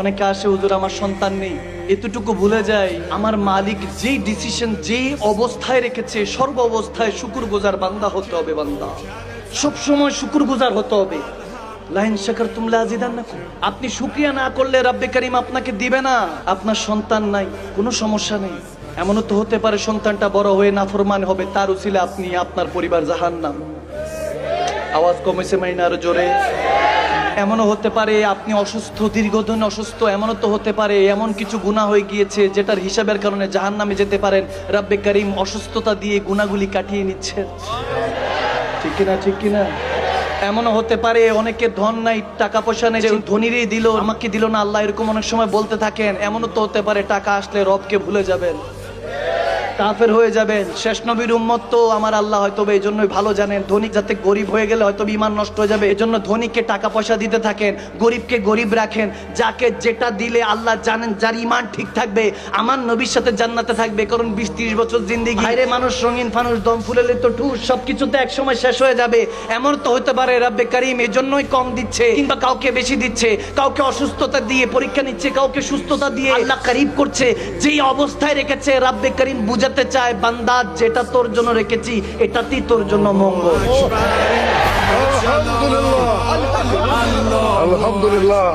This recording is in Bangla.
অনেকে আসে, হুজুর, আমার সন্তান নেই। এতটুকু ভুলে যায় আমার মালিক যেই ডিসিশন যেই অবস্থায় রেখেছে, সর্ব অবস্থায় শুকুর গুজার বান্দা হতে হবে বান্দা। সব সময় শুকুর গুজার হতে হবে। লাইন শেখার তুমলে আজিদান না আপনি শুক্রিয়া না করলে রাব্বে করিম আপনাকে দিবে না। আপনার সন্তান নাই, কোনো সমস্যা নেই। এমনও তো হতে পারে সন্তানটা বড় হয়ে নাফরমান হবে, তার উচিলে আপনি আপনার পরিবার জাহান্নাম। আওয়াজ কমেছে মাইনা আরও জোরে। এমনও হতে পারে, আপনি অসুস্থ, দীর্ঘদিন অসুস্থ, এমনও তো হতে পারে, এমন কিছু গুণা হয়ে গিয়েছে যেটার হিসাবের কারণে জাহান নামে যেতে পারেন। রাব্বে করিম অসুস্থতা দিয়ে গুণাগুলি কাটিয়ে নিচ্ছেন। ঠিক কিনা ঠিক কিনা? এমনও হতে পারে, অনেকের ধন নাই টাকা পয়সা নেই যে ধনীরই দিল, আমাকে দিল না, আল্লাহ এরকম অনেক সময় বলতে থাকেন। এমনও তো হতে পারে, টাকা আসলে রবকে ভুলে যাবেন। কাফের হয়ে যাবেন। শেষ নবীর উম্মত তো আমার আল্লাহ হয়তো এই জন্যই ভালো জানেন। ধনী যাতে গরিব হয়ে গেলে হয়তো ইমান নষ্ট হয়ে যাবে। এই জন্য ধনীকে টাকা পয়সা দিতে থাকেন, গরিবকে গরিব রাখেন। যাকে যেটা দিলে আল্লাহ জানেন যার ইমান ঠিক থাকবে, আমার নবীর সাথে জান্নাতে থাকবে। কারণ বিশ ত্রিশ বছর জিন্দিগি। বাইরে মানুষ, রঙিন ফানুষ, দম ফুলেলে তো ঠুস, সবকিছু তো একসময় শেষ হয়ে যাবে। এমন তো হতে পারে রাব্বে কারিম এই জন্যই কম দিচ্ছে কিংবা কাউকে বেশি দিচ্ছে। কাউকে অসুস্থতা দিয়ে পরীক্ষা নিচ্ছে, কাউকে সুস্থতা দিয়ে আল্লাহ কারিব করছে। যেই অবস্থায় রেখেছে রাব্বে করিম বুঝাতে চায় বান্দা যেটা তোর জন্য রেখেছি এটাতেই তোর জন্য মঙ্গল। আলহামদুলিল্লাহ আলহামদুলিল্লাহ।